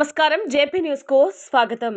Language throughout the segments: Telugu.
నమస్కారం జేపీ న్యూస్ కు స్వాగతం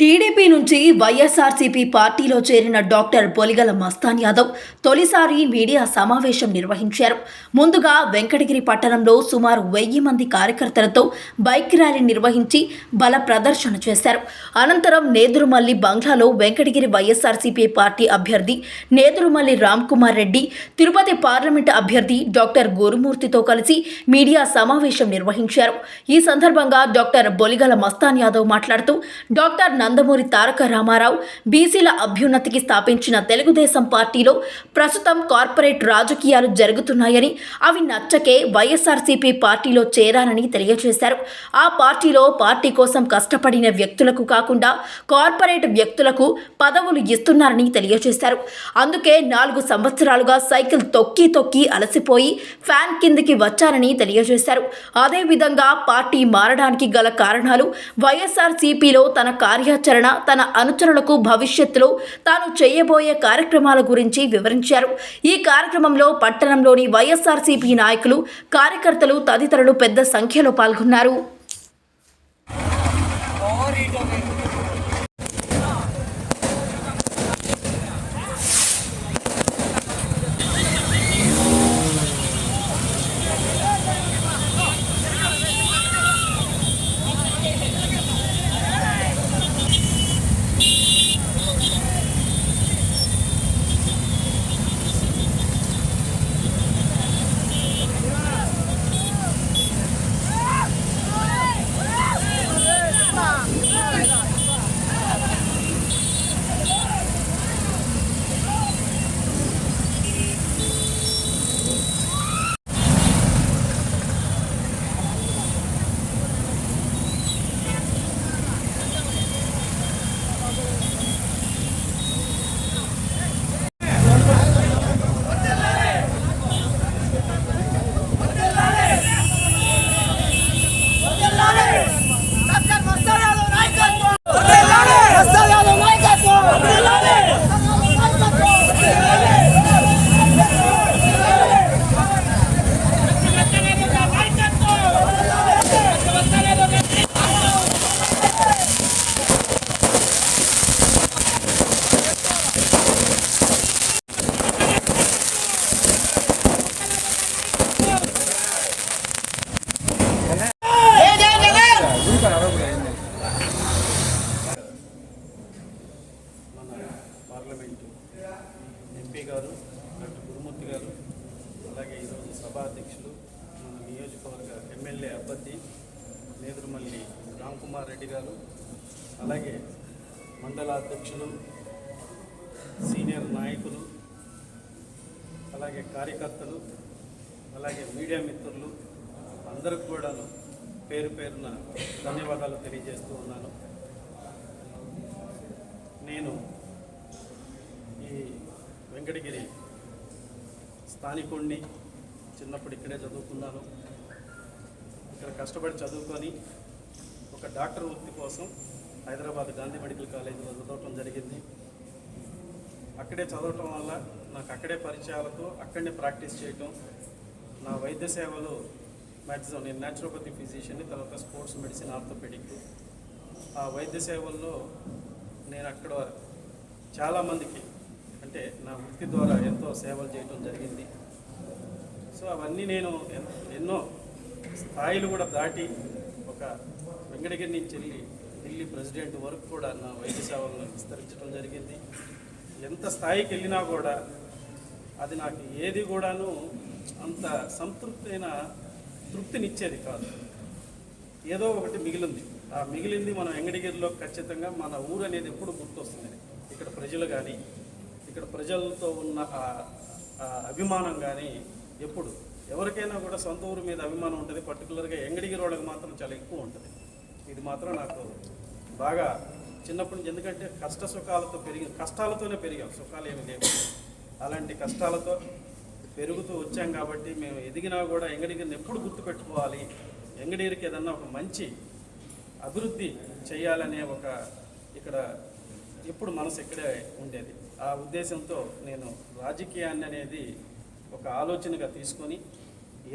టీడీపీ నుంచి వైఎస్ఆర్సీపీ పార్టీలో చేరిన డాక్టర్ పొలిగల మస్తాన్ యాదవ్ తొలిసారి మీడియా సమావేశం నిర్వహించారు. ముందుగా వెంకటగిరి పట్టణంలో సుమారు వెయ్యి మంది కార్యకర్తలతో బైక్ ర్యాలీ నిర్వహించి బల ప్రదర్శన చేశారు. అనంతరం నేదురుమల్లి బంగ్లాలో వెంకటగిరి వైఎస్ఆర్సీపీ పార్టీ అభ్యర్థి నేదురుమల్లి రామ్ కుమార్ రెడ్డి తిరుపతి పార్లమెంటు అభ్యర్థి డాక్టర్ గురుమూర్తితో కలిసి మీడియా సమావేశం నిర్వహించారు. ఈ సందర్భంగా డాక్టర్ బొలిగల మస్తాన్ యాదవ్ మాట్లాడుతూ డాక్టర్ నందమూరి తారక రామారావు బీసీల అభ్యున్నతికి స్థాపించిన తెలుగుదేశం పార్టీలో ప్రస్తుతం కార్పొరేట్ రాజకీయాలు జరుగుతున్నాయని అవి నచ్చకే వైఎస్ఆర్సీపీ పార్టీలో చేరానని తెలియజేశారు. ఆ పార్టీలో పార్టీ కోసం కష్టపడిన వ్యక్తులకు కాకుండా కార్పొరేట్ వ్యక్తులకు పదవులు ఇస్తున్నారని తెలియజేశారు. అందుకే నాలుగు సంవత్సరాలుగా సైకిల్ తొక్కి తొక్కి అలసిపోయి ఫ్యాన్ కిందికి వచ్చారని తెలియజేశారు. అదేవిధంగా పార్టీ మారడానికి గల కారణాలు వైఎస్ఆర్సీపీలో తన కార్యాచరణ తన అనుచరులకు భవిష్యత్తులో తాను చేయబోయే కార్యక్రమాల గురించి వివరించారు. ఈ కార్యక్రమంలో పట్టణంలోని వైఎస్ఆర్సీపీ నాయకులు కార్యకర్తలు తదితరులు పెద్ద సంఖ్యలో పాల్గొన్నారు డాక్టర్ మస్తాన్ యాదవ్ నాయకత్వం మస్తాన్ యాదవ్ నాయకత్వం మన పార్లమెంటు ఎంపీ గారు డాక్టర్ గురుమూర్తి గారు అలాగే ఈరోజు సభా అధ్యక్షులు మన నియోజకవర్గ ఎమ్మెల్యే అభ్యర్థి నేదురుమల్లి రామ్ కుమార్ రెడ్డి గారు అలాగే మండల అధ్యక్షులు సీనియర్ నాయకులు అలాగే కార్యకర్తలు అలాగే మీడియా మిత్రులు అందరికి కూడాను పేరు పేరున ధన్యవాదాలు తెలియజేస్తూ ఉన్నాను. నేను వెంకటగిరి స్థానికుణ్ణి చిన్నప్పుడు ఇక్కడే చదువుకున్నాను. ఇక్కడ కష్టపడి చదువుకొని ఒక డాక్టర్ వృత్తి కోసం హైదరాబాద్ గాంధీ మెడికల్ కాలేజీలో చదవటం జరిగింది. అక్కడే చదవటం వల్ల నాకు అక్కడే పరిచయాలతో అక్కడనే ప్రాక్టీస్ చేయటం నా వైద్య సేవలు మ్యాక్సిమం నేను న్యాచురోపతి ఫిజిషియన్ తర్వాత స్పోర్ట్స్ మెడిసిన్ ఆర్థోపెడిక్ ఆ వైద్య సేవల్లో నేను అక్కడ చాలామందికి అంటే నా వృత్తి ద్వారా ఎంతో సేవలు చేయటం జరిగింది. సో అవన్నీ నేను ఎన్నో స్థాయిలు కూడా దాటి ఒక వెంకటగిరి నుంచి వెళ్ళి ఢిల్లీ ప్రెసిడెంట్ వరకు కూడా నా వైద్య సేవలను విస్తరించడం జరిగింది. ఎంత స్థాయికి వెళ్ళినా కూడా అది నాకు ఏది కూడాను అంత సంతృప్తైన తృప్తినిచ్చేది కాదు. ఏదో ఒకటి మిగిలింది. ఆ మిగిలింది మనం వెంకటగిరిలో ఖచ్చితంగా మన ఊరు అనేది ఎప్పుడు గుర్తొస్తుంది. ఇక్కడ ప్రజలు కానీ ఇక్కడ ప్రజలతో ఉన్న అభిమానం కానీ ఎప్పుడు? ఎవరికైనా కూడా సొంత ఊరు మీద అభిమానం ఉంటుంది. పర్టికులర్గా ఎంగడిగిరి వాళ్ళకి మాత్రం చాలా ఎక్కువ ఉంటుంది. ఇది మాత్రం నాకు బాగా చిన్నప్పటి నుంచి ఎందుకంటే కష్ట సుఖాలతో పెరిగి కష్టాలతోనే పెరిగాం. సుఖాలు ఏమి లేవు. అలాంటి కష్టాలతో పెరుగుతూ వచ్చాం కాబట్టి మేము ఎదిగినా కూడా ఎంగడిగిరిని ఎప్పుడు గుర్తుపెట్టుకోవాలి. ఎంగడిగిరికి ఏదన్నా ఒక మంచి అభివృద్ధి చేయాలనే ఒక ఇక్కడ ఎప్పుడు మనసు ఇక్కడే ఉండేది. ఆ ఉద్దేశంతో నేను రాజకీయాన్ని అనేది ఒక ఆలోచనగా తీసుకొని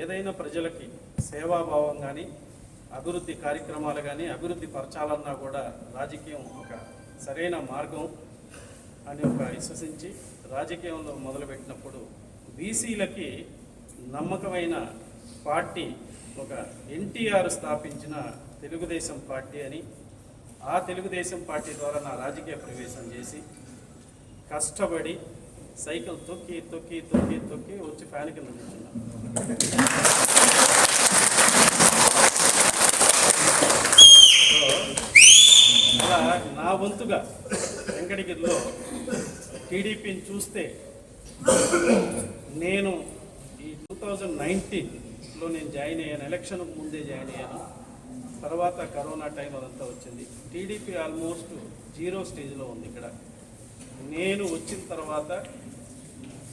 ఏదైనా ప్రజలకి సేవాభావం కానీ అభివృద్ధి కార్యక్రమాలు కానీ అభివృద్ధి పరచాలన్నా కూడా రాజకీయం ఒక సరైన మార్గం అని ఒక విశ్వసించి రాజకీయంలో మొదలుపెట్టినప్పుడు బీసీలకి నమ్మకమైన పార్టీ ఒక ఎన్టీఆర్ స్థాపించిన తెలుగుదేశం పార్టీ అని ఆ తెలుగుదేశం పార్టీ ద్వారా నా రాజకీయ ప్రవేశం చేసి కష్టపడి సైకిల్ తొక్కి తొక్కి తొక్కి తొక్కి వచ్చి ఫ్యాన్ కింద కూర్చున్నాను అలా నా వంతుగా వెంకటగిరిలో టీడీపీని చూస్తే నేను ఈ టూ థౌజండ్ నైన్టీన్లో నేను జాయిన్ అయ్యాను. ఎలక్షన్ ముందే జాయిన్ అయ్యాను. తర్వాత కరోనా టైం అదంతా వచ్చింది. టీడీపీ ఆల్మోస్ట్ జీరో స్టేజ్లో ఉంది ఇక్కడ. నేను వచ్చిన తర్వాత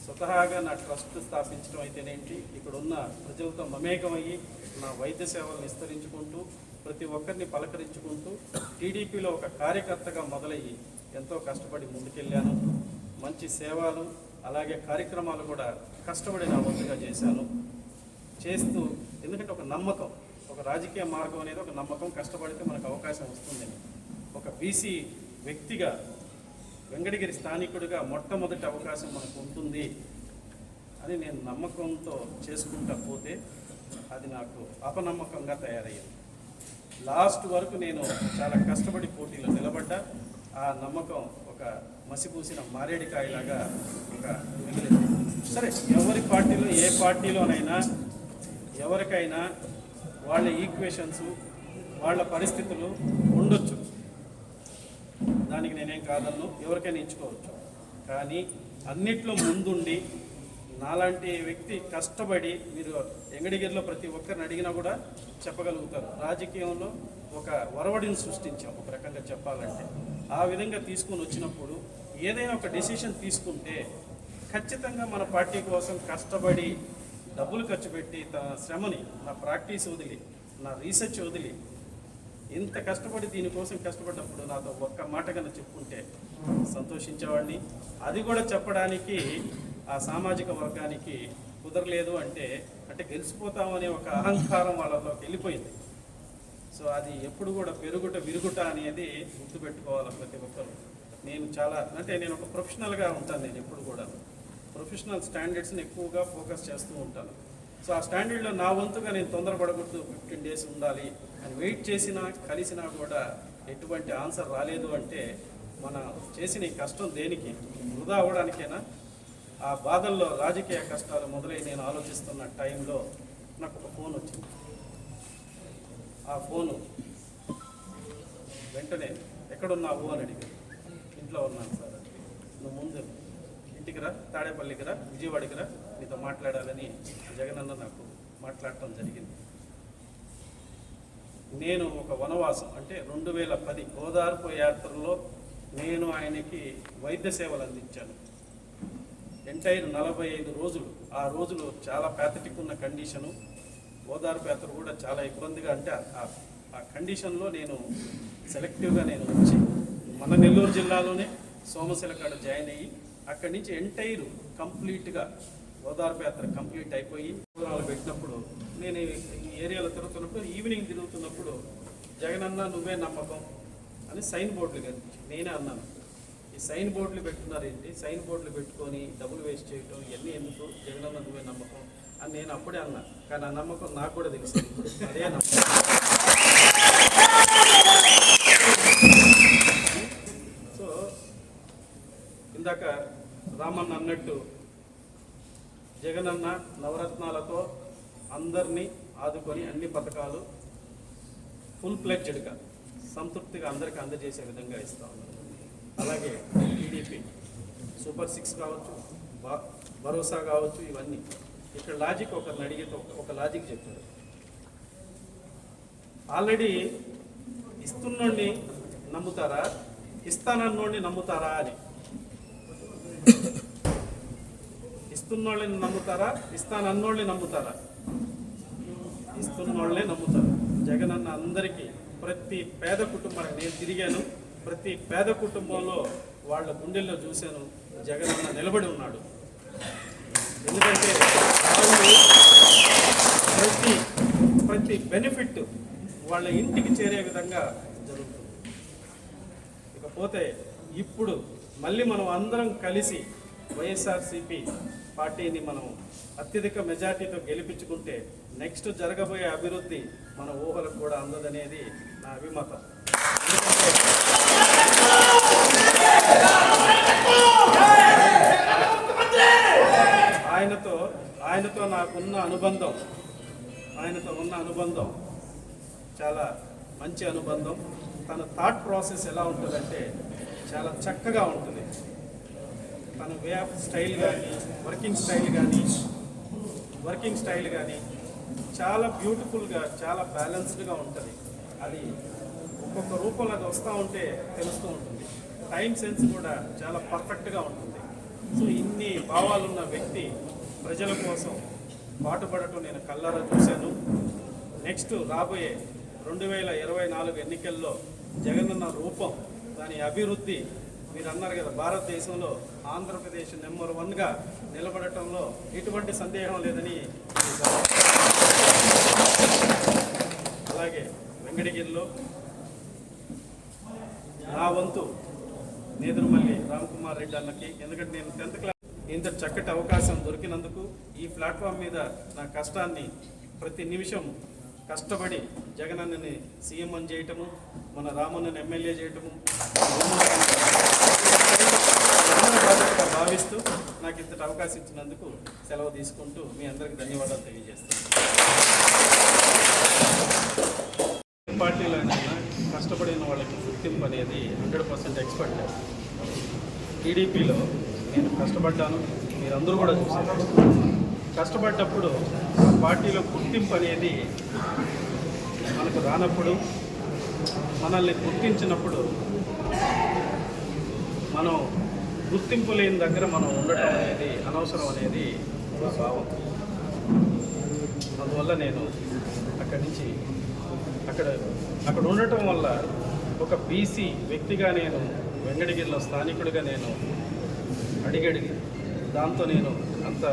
స్వతహాగా నా ట్రస్ట్ స్థాపించడం అయితేనేంటి? ఇక్కడ ఉన్న ప్రజలతో మమేకమయ్యి నా వైద్య సేవలు విస్తరించుకుంటూ ప్రతి ఒక్కరిని పలకరించుకుంటూ టీడీపీలో ఒక కార్యకర్తగా మొదలయ్యి ఎంతో కష్టపడి ముందుకెళ్ళాను. మంచి సేవలు అలాగే కార్యక్రమాలు కూడా కష్టపడి నా వంతుగా చేశాను. చేస్తూ ఎందుకంటే ఒక నమ్మకం. ఒక రాజకీయ మార్గం అనేది ఒక నమ్మకం కష్టపడితే మనకు అవకాశం వస్తుందని ఒక బీసీ వ్యక్తిగా వెంకటగిరి స్థానికుడిగా మొట్టమొదటి అవకాశం మనకు ఉంటుంది అని నేను నమ్మకంతో చేసుకుంటా పోతే అది నాకు అపనమ్మకంగా తయారయ్యింది. లాస్ట్ వరకు నేను చాలా కష్టపడి పోటీలో నిలబడ్డా. ఆ నమ్మకం ఒక మసిపూసిన మారేడికాయలాగా ఒక మిగిలింది. సరే ఎవరి పార్టీలో ఏ పార్టీలోనైనా ఎవరికైనా వాళ్ళ ఈక్వేషన్స్ వాళ్ళ పరిస్థితులు ఉండొచ్చు. దానికి నేనేం కాదన్ను ఎవరికైనా ఇచ్చుకోవచ్చు. కానీ అన్నిట్లో ముందుండి నాలాంటి వ్యక్తి కష్టపడి మీరు ఎంగడిగిరిలో ప్రతి ఒక్కరిని అడిగినా కూడా చెప్పగలుగుతారు. రాజకీయంలో ఒక వరవడిని సృష్టించాం ఒక రకంగా చెప్పాలంటే. ఆ విధంగా తీసుకుని వచ్చినప్పుడు ఏదైనా ఒక డెసిషన్ తీసుకుంటే ఖచ్చితంగా మన పార్టీ కోసం కష్టపడి డబ్బులు ఖర్చు పెట్టి తన శ్రమని నా ప్రాక్టీస్ వదిలి నా రీసెర్చ్ వదిలి ఇంత కష్టపడి దీనికోసం కష్టపడ్డప్పుడు నాతో ఒక్క మాట కన్నా చెప్పుకుంటే సంతోషించేవాడిని. అది కూడా చెప్పడానికి ఆ సామాజిక వర్గానికి కుదరలేదు అంటే అంటే గెలిచిపోతామనే ఒక అహంకారం వాళ్ళలోకి వెళ్ళిపోయింది. సో అది ఎప్పుడు కూడా పెరుగుట విరుగుట అనేది గుర్తుపెట్టుకోవాలి ప్రతి ఒక్కరు. నేను చాలా అంటే నేను ఒక ప్రొఫెషనల్గా ఉంటాను నేను ఎప్పుడు కూడా ప్రొఫెషనల్ స్టాండర్డ్స్ని ఎక్కువగా ఫోకస్ చేస్తూ ఉంటాను. సో ఆ స్టాండర్డ్లో నా వంతుగా నేను తొందరపడకూడదు ఫిఫ్టీన్ డేస్ ఉండాలి అని వెయిట్ చేసినా కలిసినా కూడా ఎటువంటి ఆన్సర్ రాలేదు అంటే మన చేసిన ఈ కష్టం దేనికి? వృధా అవ్వడానికేనా ఆ బాధల్లో రాజకీయ కష్టాలు మొదలై నేను ఆలోచిస్తున్న టైంలో నాకు ఒక ఫోన్ వచ్చింది. ఆ ఫోను వెంటనే ఎక్కడున్నావు అని అడిగాను. ఇంట్లో ఉన్నాను సార్. నువ్వు ముందు ఇంటికి రా తాడేపల్లికి రా విజయవాడకి రా. నీతో మాట్లాడాలని జగనన్న నాకు మాట్లాడటం జరిగింది. నేను ఒక వనవాసం అంటే రెండు వేల పది ఓదార్పు యాత్రలో నేను ఆయనకి వైద్య సేవలు అందించాను. ఎంటైర్ నలభై ఐదు రోజులు ఆ రోజులు చాలా ప్యాథటిక్ ఉన్న కండిషను ఓదార్పు యాత్ర కూడా చాలా ఇబ్బందిగా అంటే ఆ- ఆ కండిషన్లో నేను సెలెక్టివ్గా నేను వచ్చి మన నెల్లూరు జిల్లాలోనే సోమశిల కాడ జాయిన్ అయ్యి అక్కడి నుంచి ఎంటైర్ కంప్లీట్గా ఓదార్పు యాత్ర కంప్లీట్ అయిపోయి దూరాలు పెట్టినప్పుడు నేను ఈ ఏరియాలో తిరుగుతున్నప్పుడు ఈవినింగ్ తిరుగుతున్నప్పుడు జగనన్న నువ్వే నమ్మకం అని సైన్ బోర్డులు కనిపించి నేనే అన్నాను. ఈ సైన్ బోర్డులు పెట్టున్నారు ఏంటి? సైన్ బోర్డులు పెట్టుకొని డబ్బులు వేస్ట్ చేయటం ఇవన్నీ ఎందుకు? జగనన్న నువ్వే నమ్మకం అని నేను అప్పుడే అన్నా. కానీ ఆ నమ్మకం నాకు కూడా తెలుసు అదే నమ్మకం సో ఇందాక రామన్న అన్నట్టు జగనన్న నవరత్నాలతో అందరినీ ఆదుకొని అన్ని పథకాలు ఫుల్ ప్లెడ్జెడ్గా సంతృప్తిగా అందరికీ అందజేసే విధంగా ఇస్తా ఉన్నారు అలాగే టీడీపీ సూపర్ సిక్స్ కావచ్చు భరోసా కావచ్చు ఇవన్నీ. ఇక్కడ లాజిక్ ఒకరిని అడిగితే ఒక- ఒక లాజిక్ చెప్తాడు ఆల్రెడీ ఇస్తున్నోడిని నమ్ముతారా? ఇస్తానన్నోడిని నమ్ముతారా అని. ఇస్తున్నోళ్ళని నమ్ముతారా? ఇస్తానన్నోళ్ళని నమ్ముతారా? ఇస్తున్నోళ్ళనే నమ్ముతారు. జగనన్న అందరికీ ప్రతి పేద కుటుంబానికి నేను తిరిగాను. ప్రతి పేద కుటుంబంలో వాళ్ళ గుండెల్లో చూశాను. జగనన్న నిలబడి ఉన్నాడు. ఎందుకంటే ప్రతి ప్రతి బెనిఫిట్ వాళ్ళ ఇంటికి చేరే విధంగా జరుగుతుంది. ఇకపోతే ఇప్పుడు మళ్ళీ మనం అందరం కలిసి వైఎస్ఆర్సిపి పార్టీని మనం అత్యధిక మెజార్టీతో గెలిపించుకుంటే నెక్స్ట్ జరగబోయే అభివృద్ధి మన ఊహలకు కూడా అందదనేది నా అభిమతం. ఆయనతో ఆయనతో నాకున్న అనుబంధం ఆయనతో ఉన్న అనుబంధం చాలా మంచి అనుబంధం. తన థాట్ ప్రాసెస్ ఎలా ఉంటుందంటే చాలా చక్కగా ఉంటుంది. తన వే ఆఫ్ స్టైల్ కానీ వర్కింగ్ స్టైల్ కానీ వర్కింగ్ స్టైల్ కానీ చాలా బ్యూటిఫుల్గా చాలా బ్యాలెన్స్డ్గా ఉంటుంది. అది ఒక్కొక్క రూపంలో అది వస్తూ ఉంటే తెలుస్తూ ఉంటుంది. టైం సెన్స్ కూడా చాలా పర్ఫెక్ట్గా ఉంటుంది. సో ఇన్ని భావాలున్న వ్యక్తి ప్రజల కోసం పాటుపడటం నేను కల్లారా చూశాను. నెక్స్ట్ రాబోయే రెండు వేల ఇరవై నాలుగు ఎన్నికల్లో జగనన్న రూపం దాని అభివృద్ధి మీరు అన్నారు కదా భారతదేశంలో ఆంధ్రప్రదేశ్ నెంబర్ వన్గా నిలబడటంలో ఎటువంటి సందేహం లేదని అలాగే వెంకటగిరిలో నా వంతు నేదురుమల్లి రామ్కుమార్ రెడ్డి అన్నకి ఎందుకంటే నేను టెన్త్ క్లాస్ ఇంత చక్కటి అవకాశం దొరికినందుకు ఈ ప్లాట్ఫామ్ మీద నా కష్టాన్ని ప్రతి నిమిషం కష్టపడి జగనన్నని సీఎం అని చేయటము మన రామన్నని ఎమ్మెల్యే చేయటము భావిస్తూ నాకు ఇంతటి అవకాశం ఇచ్చినందుకు సెలవు తీసుకుంటూ మీ అందరికీ ధన్యవాదాలు తెలియజేస్తాను పార్టీలో కష్టపడిన వాళ్ళకి గుర్తింపు అనేది హండ్రెడ్ పర్సెంట్ ఎక్స్పర్ట్. టీడీపీలో నేను కష్టపడ్డాను మీరందరూ కూడా చూసారు కష్టపడ్డప్పుడు పార్టీలో గుర్తింపు అనేది మనకు రానప్పుడు మనల్ని గుర్తించినప్పుడు మనం గుర్తింపు లేని దగ్గర మనం ఉండటం అనేది అనవసరం అనేది నా భావం. అందువల్ల నేను అక్కడి నుంచి అక్కడ అక్కడ ఉండటం వల్ల ఒక బీసీ వ్యక్తిగా నేను వెంకటగిరిలో స్థానికుడిగా నేను అడిగడిగి దాంతో నేను అంత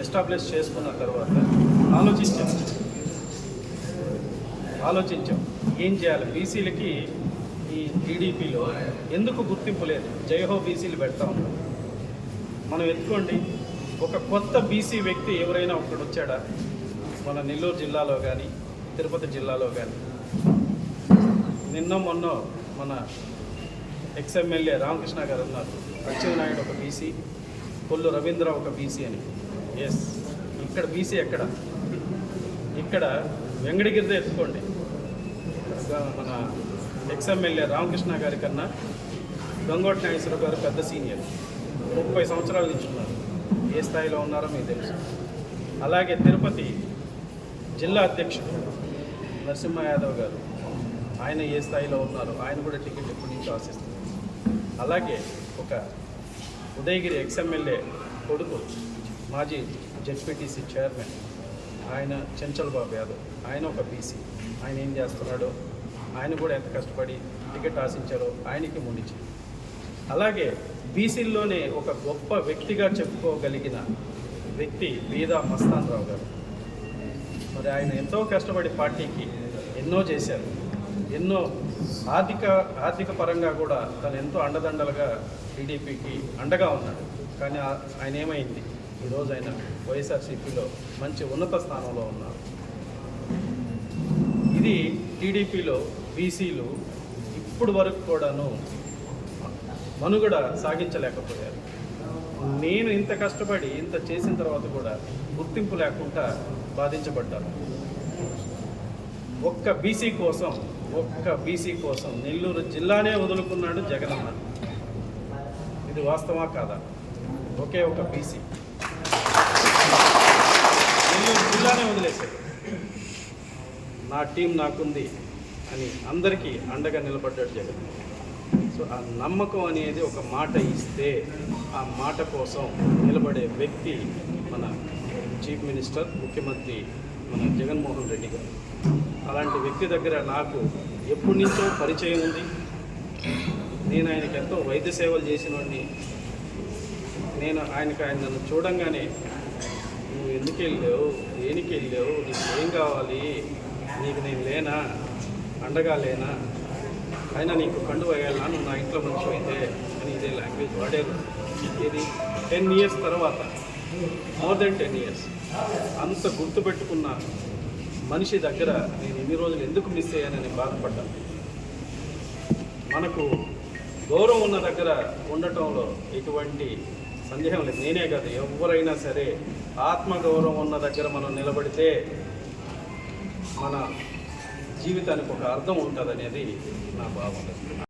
ఎస్టాబ్లిష్ చేసుకున్న తర్వాత ఆలోచించాం. ఆలోచించాం. ఏం చేయాలి? బీసీలకి ఈ టీడీపీలో ఎందుకు గుర్తింపు లేదు? జయహో బీసీలు పెడతా ఉన్నాం మనం ఎత్తుకోండి. ఒక కొత్త బీసీ వ్యక్తి ఎవరైనా ఒకడు వచ్చాడా? మన నెల్లూరు జిల్లాలో కానీ తిరుపతి జిల్లాలో కానీ నిన్న మొన్న మన ఎక్స్ఎమ్మెల్యే రామకృష్ణ గారు ఉన్నారు. నాయుడు ఒక బీసీ కొల్లు రవీంద్ర ఒక బీసీ అని. ఎస్ ఇక్కడ బీసీ ఎక్కడ? ఇక్కడ వెంగడగిరిద ఎత్తుకోండి. మన ఎక్స్ఎమ్మెల్యే రామకృష్ణ గారి కన్నా గంగోటి నాగేశ్వరరావు గారు పెద్ద సీనియర్. ముప్పై సంవత్సరాల నుంచి ఉన్నారు ఏ స్థాయిలో ఉన్నారో మీకు తెలుసు. అలాగే తిరుపతి జిల్లా అధ్యక్షుడు నరసింహ యాదవ్ గారు. ఆయన ఏ స్థాయిలో ఉన్నారు ఆయన కూడా టికెట్ ఎప్పటి నుంచో ఆశిస్తున్నారు. అలాగే ఒక ఉదయగిరి ఎక్స్ఎమ్మెల్యే కొడుకు మాజీ జెడ్పీటీసీ చైర్మన్ ఆయన చెంచల్ బాబు యాదవ్. ఆయన ఒక బీసీ. ఆయన ఏం చేస్తున్నాడో? ఆయన కూడా ఎంత కష్టపడి టికెట్ ఆశించారో ఆయనకి మునిచి అలాగే బీసీల్లోనే ఒక గొప్ప వ్యక్తిగా చెప్పుకోగలిగిన వ్యక్తి బీదా మస్తాన్ రావు గారు. మరి ఆయన ఎంతో కష్టపడి పార్టీకి ఎన్నో చేశారు. ఎన్నో ఆర్థిక ఆర్థిక పరంగా కూడా తను ఎంతో అండదండలుగా టీడీపీకి అండగా ఉన్నాడు. కానీ ఆయన ఏమైంది? ఈరోజు ఆయన వైఎస్ఆర్సీపీలో మంచి ఉన్నత స్థానంలో ఉన్నారు. ఇది టీడీపీలో బీసీలు ఇప్పుడు వరకు కూడాను మనుగడ సాగించలేకపోయారు. నేను ఇంత కష్టపడి ఇంత చేసిన తర్వాత కూడా గుర్తింపు లేకుండా బాధించబడ్డాను ఒక్క బీసీ కోసం ఒక్క బీసీ కోసం నెల్లూరు జిల్లానే వదులుకున్నాడు జగనన్న. ఇది వాస్తవా కాదా? ఒకే ఒక బీసీ. ఇలానే వదిలేశారు. నా టీం నాకుంది అని అందరికీ అండగా నిలబడ్డాడు జగన్. సో ఆ నమ్మకం అనేది ఒక మాట ఇస్తే ఆ మాట కోసం నిలబడే వ్యక్తి మన చీఫ్ మినిస్టర్ ముఖ్యమంత్రి మన జగన్మోహన్ రెడ్డి గారు. అలాంటి వ్యక్తి దగ్గర నాకు ఎప్పటి నుంచో పరిచయం ఉంది. నేను ఆయనకి ఎంతో వైద్య సేవలు చేసిన నేను ఆయనకి ఆయన నన్ను చూడంగానే ఎందుకు వెళ్ళావు దేనికి వెళ్ళావు నీకు ఏం కావాలి? నీకు నేను లేనా? అండగా లేనా? అయినా నీకు కండు వేయాలా నువ్వు నా ఇంట్లో మంచి అయితే అని ఇదే లాంగ్వేజ్ వాడేది ఇది టెన్ ఇయర్స్ తర్వాత మోర్ దెన్ టెన్ ఇయర్స్ అంత గుర్తుపెట్టుకున్న మనిషి దగ్గర నేను ఇన్ని రోజులు ఎందుకు మిస్ అయ్యానని బాధపడ్డాను మనకు గౌరవం ఉన్న దగ్గర ఉండటంలో ఎటువంటి సందేహం లేదు. నేనే కాదు ఎవరైనా సరే ఆత్మగౌరవం ఉన్న దగ్గర మనం నిలబడితే మన జీవితానికి ఒక అర్థం ఉంటుంది అనేది నా భావన.